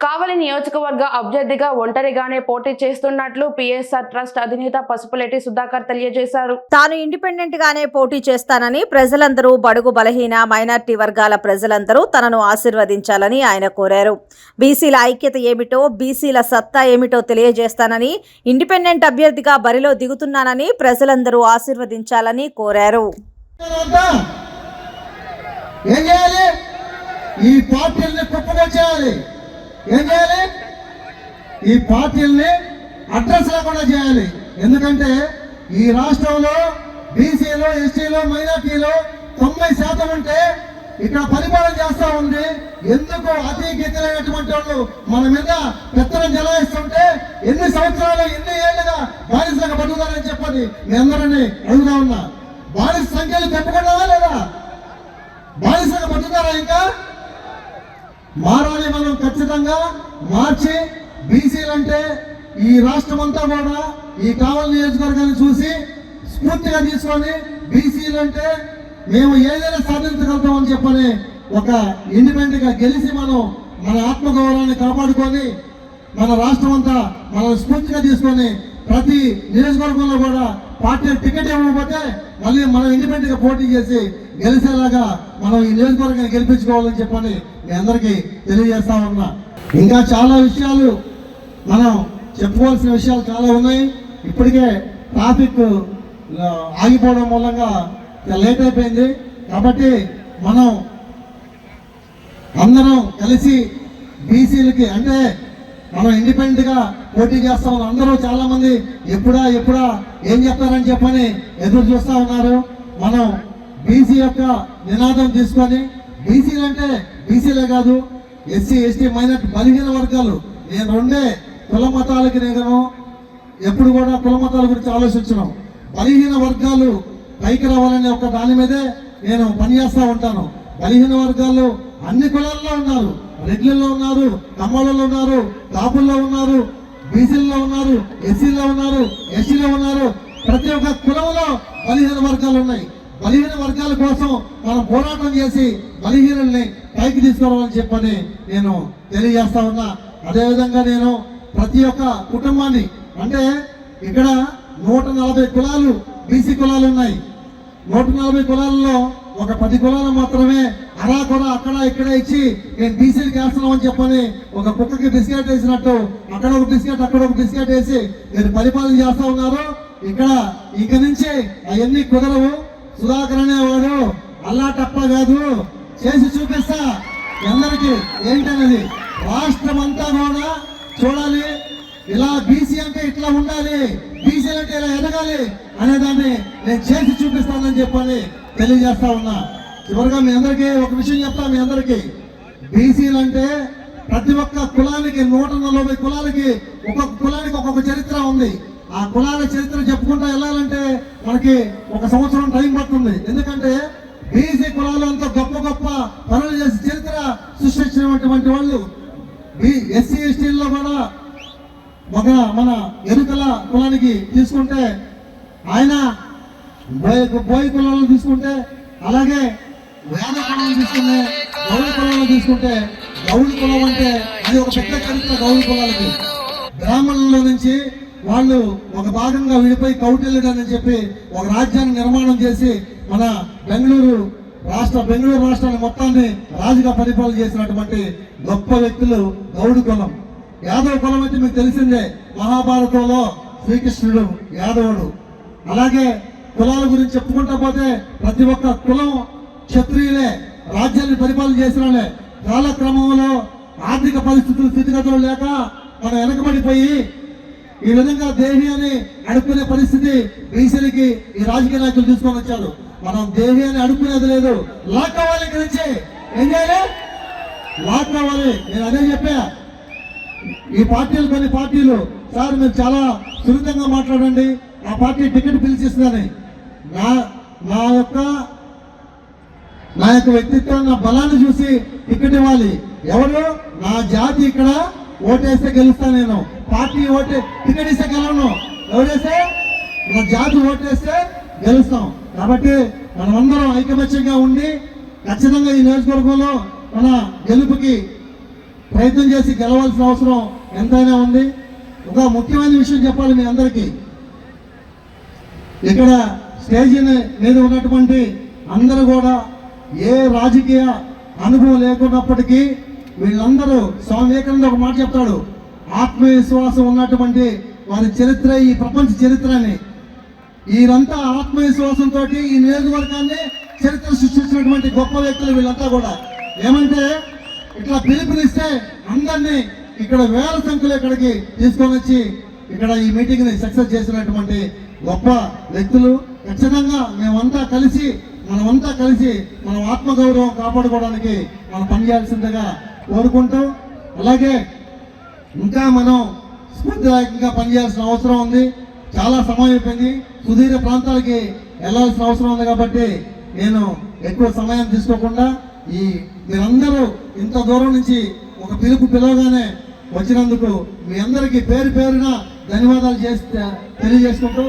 కావలి నియోజకవర్గ అభ్యర్థిగా ఒంటరిగానే పోటీ చేస్తున్నట్లు పిఎస్ఆర్ ట్రస్ట్ అధినేత పసుపులేటి సుధాకర్ తెలియజేశారు. తాను ఇండిపెండెంట్ గానే పోటీ చేస్తానని ప్రజలందరూ బడుగు బలహీన మైనార్టీ వర్గాల ప్రజలందరూ తనను ఆశీర్వదించాలని ఆయన కోరారు. బీసీల ఐక్యత ఏమిటో బీసీల సత్తా ఏమిటో తెలియజేస్తానని ఇండిపెండెంట్ అభ్యర్థిగా బరిలో దిగుతున్నానని ప్రజలందరూ ఆశీర్వదించాలని కోరారు. వద్దా? ఏం చేయాలి? ఈ పార్టీల్ని కుప్పగా చేయాలి ఏం చేయాలి? ఈ పార్టీల్ని అడ్రస్ లేకుండా చేయాలి. ఎందుకంటే ఈ రాష్ట్రంలో బీసీలో ఎస్టీలో మైనార్టీలో తొంభై శాతం ఉంటే ఇక్కడ పరిపాలన చేస్తూ ఉంది. ఎందుకు అతి గతిలైనటువంటి వాళ్ళు మన మీద పెత్తనం జలాయిస్తుంటే ఎన్ని సంవత్సరాలు ఎన్ని ఏళ్ళుగా బానిసలుగా పడుతున్నారని చెప్పని మీ అందరినీ అడుగుతా ఉన్నా. బానిస సంఖ్యలు పెట్టుకున్నావా లేదా? బానిసగా పడుతున్నారా ఇంకా? మారాలి మనం ఖచ్చితంగా మార్చి బీసీలు అంటే ఈ రాష్ట్రం అంతా కూడా ఈ కావలి నియోజకవర్గాన్ని చూసి స్ఫూర్తిగా తీసుకొని బీసీలు అంటే మేము ఏదైనా సాధించగలుగుతాం అని చెప్పని ఒక ఇండిపెండెంట్గా గెలిచి మనం మన ఆత్మగౌరవాన్ని కాపాడుకొని మన రాష్ట్రం అంతా మనం స్ఫూర్తిగా తీసుకొని ప్రతి నియోజకవర్గంలో కూడా పార్టీ టికెట్ ఇవ్వకపోతే మళ్ళీ మనం ఇండిపెండెంట్గా పోటీ చేసి గెలిచేలాగా మనం ఈ నియోజకవర్గాన్ని గెలిపించుకోవాలని చెప్పని మీ అందరికీ తెలియజేస్తా ఉన్నా. ఇంకా చాలా విషయాలు మనం చెప్పుకోవాల్సిన విషయాలు చాలా ఉన్నాయి. ఇప్పటికే ట్రాఫిక్ ఆగిపోవడం మూలంగా లేట్ అయిపోయింది. కాబట్టి మనం అందరం కలిసి బీసీలకి అంటే మనం ఇండిపెండెంట్గా పోటీ చేస్తా ఉన్నారు అందరూ చాలా మంది ఎప్పుడా ఎప్పుడా ఏం చెప్తారని చెప్పని ఎదురు చూస్తా ఉన్నారు. మనం బీసీ యొక్క నినాదం తీసుకొని బీసీలు అంటే బీసీలే కాదు ఎస్సీ ఎస్టీ మైనార్టీ బలహీన వర్గాలు. నేను రెండే కుల మతాలకి నేను ఎప్పుడు కూడా కుల మతాల గురించి ఆలోచించడం బలహీన వర్గాలు పైకి రావాలనే ఒక దాని మీదే నేను పనిచేస్తూ ఉంటాను. బలహీన వర్గాలు అన్ని కులాల్లో ఉన్నారు. రెడ్లలో ఉన్నారు కమ్మలలో ఉన్నారు కాపుల్లో ఉన్నారు బీసీల్లో ఉన్నారు ఎస్సీలో ఉన్నారు ఎస్సీలో ఉన్నారు. ప్రతి ఒక్క కులంలో బలహీన వర్గాలు ఉన్నాయి. బలహీన వర్గాల కోసం మనం పోరాటం చేసి బలహీనుల్ని పైకి తీసుకురావాలని చెప్పని నేను తెలియజేస్తా ఉన్నా. అదేవిధంగా నేను ప్రతి ఒక్క కుటుంబాన్ని అంటే ఇక్కడ నూట నలభై కులాలు బీసీ కులాలు ఉన్నాయి. నూట నలభై కులాలలో ఒక పది కులాలు మాత్రమే అరా కూడా అక్కడ ఇక్కడ ఇచ్చి నేను బీసీలకి వేస్తున్నాం అని చెప్పని ఒక కుక్కకి బిస్కెట్ వేసినట్టు అక్కడ ఒక బిస్కెట్ అక్కడ ఒక బిస్కెట్ వేసి మీరు పరిపాలన చేస్తా ఉన్నారు. ఇక్కడ ఇక నుంచి అవన్నీ కుదరవు. సుధాకర్ అనేవాడు అల్లా టప్ప కాదు. చేసి చూపిస్తా. అందరికి ఏంటనేది? రాష్ట్రం అంతా కూడా చూడాలి. ఇలా బీసీ అంటే ఇట్లా ఉండాలి. బీసీ అంటే ఇలా ఎదగాలి అనేదాన్ని నేను చేసి చూపిస్తానని చెప్పాలి తెలియజేస్తా ఉన్నా. చివరిగా మీ అందరికీ ఒక విషయం చెప్తా మీ అందరికీ. బీసీలు అంటే ప్రతి ఒక్క కులానికి నూట నలభై కులాలకి ఒక్కొక్క కులానికి ఒక్కొక్క చరిత్ర ఉంది. ఆ కులాల చరిత్ర చెప్పుకుంటా వెళ్ళాలంటే మనకి ఒక సంవత్సరం టైం పడుతుంది. ఎందుకంటే బీసీ కులాలు అంత గొప్ప గొప్ప పనులు చేసి చరిత్ర సృష్టించినటువంటి వాళ్ళు. ఎస్సీ ఎస్టీల్లో కూడా ఒక మన ఎరుకల కులానికి తీసుకుంటే ఆయన బోయి కులంలో తీసుకుంటే అలాగే వేద కులం తీసుకుంటే గౌడ కులంలో తీసుకుంటే గౌడ కులం అంటే అది ఒక పెద్ద చరిత్ర గౌడ కులాలకి. బ్రాహ్మణుల నుంచి వాళ్ళు ఒక భాగంగా విడిపోయి కౌటిల్యుడు అని చెప్పి ఒక రాజ్యాన్ని నిర్మాణం చేసి మన బెంగళూరు రాష్ట్ర బెంగళూరు రాష్ట్రాన్ని మొత్తాన్ని రాజుగా పరిపాలన చేసినటువంటి గొప్ప వ్యక్తులు గౌడు కులం. యాదవ కులం అయితే మీకు తెలిసిందే మహాభారతంలో శ్రీకృష్ణుడు యాదవుడు. అలాగే కులాల గురించి చెప్పుకుంటా పోతే ప్రతి ఒక్క కులం క్షత్రియులే రాజ్యాన్ని పరిపాలన చేసిన కాలక్రమంలో ఆర్థిక పరిస్థితులు స్థితిగతులు లేక మనం వెనకబడిపోయి ఈ విధంగా దేహి అని అడుక్కునే పరిస్థితి బీసీలకి ఈ రాజకీయ నాయకులు తీసుకొని వచ్చారు. మనం దేహి అని అడుక్కునేది లేదు. లాక్ అవ్వాలి ఏం చేయాలి? లాక్ అవ్వాలి నేను అదే చెప్పా. ఈ పార్టీలు కొన్ని పార్టీలు. సార్ మీరు చాలా సున్నితంగా మాట్లాడండి. ఆ పార్టీ టికెట్ పిలిచిస్తుందని. నా నా యొక్క నా యొక్క వ్యక్తిత్వం నా బలాన్ని చూసి టికెట్ ఇవ్వాలి. ఎవరు? నా జాతి ఇక్కడ ఓటేస్తే గెలుస్తా నేను. పార్టీ ఓటే టికెట్ ఇస్తే గెలవను. ఎవరేస్తే నా జాతి ఓటేస్తే గెలుస్తాం. కాబట్టి మనమందరం ఐకమత్యంగా ఉండి ఖచ్చితంగా ఈ నియోజకవర్గంలో మన గెలుపుకి ప్రయత్నం చేసి గెలవాల్సిన అవసరం ఎంతైనా ఉంది. ఒక ముఖ్యమైన విషయం చెప్పాలి మీ అందరికీ. ఇక్కడ స్టేజీని మీద ఉన్నటువంటి అందరూ కూడా ఏ రాజకీయ అనుభవం లేకున్నప్పటికీ వీళ్ళందరూ స్వామి వివేకానంద ఒక మాట చెప్తాడు. ఆత్మవిశ్వాసం ఉన్నటువంటి వారి చరిత్ర ఈ ప్రపంచ చరిత్రని. వీరంతా ఆత్మవిశ్వాసంతో ఈ నియోజకవర్గాన్ని చరిత్ర సృష్టించినటువంటి గొప్ప వ్యక్తులు వీళ్ళంతా కూడా. ఏమంటే ఇట్లా పిలుపునిస్తే అందరినీ ఇక్కడ వేల సంఖ్యలో ఇక్కడికి తీసుకొని వచ్చి ఇక్కడ ఈ మీటింగ్ని సక్సెస్ చేసినటువంటి గొప్ప వ్యక్తులు ఖచ్చితంగా మేమంతా కలిసి మనమంతా కలిసి మన ఆత్మగౌరవం కాపాడుకోవడానికి మనం పనిచేయాల్సిందిగా కోరుకుంటూ అలాగే ఇంకా మనం స్ఫూర్తిదాయకంగా పనిచేయాల్సిన అవసరం ఉంది. చాలా సమయం అయిపోయింది. సుదీర్ఘ ప్రాంతాలకి వెళ్ళాల్సిన అవసరం ఉంది కాబట్టి నేను ఎక్కువ సమయం తీసుకోకుండా ఈ మీరందరూ ఇంత దూరం నుంచి ఒక పిలుపు పిలవగానే వచ్చినందుకు మీ అందరికీ పేరు పేరున ధన్యవాదాలు చేస్తే తెలియజేసుకుంటూ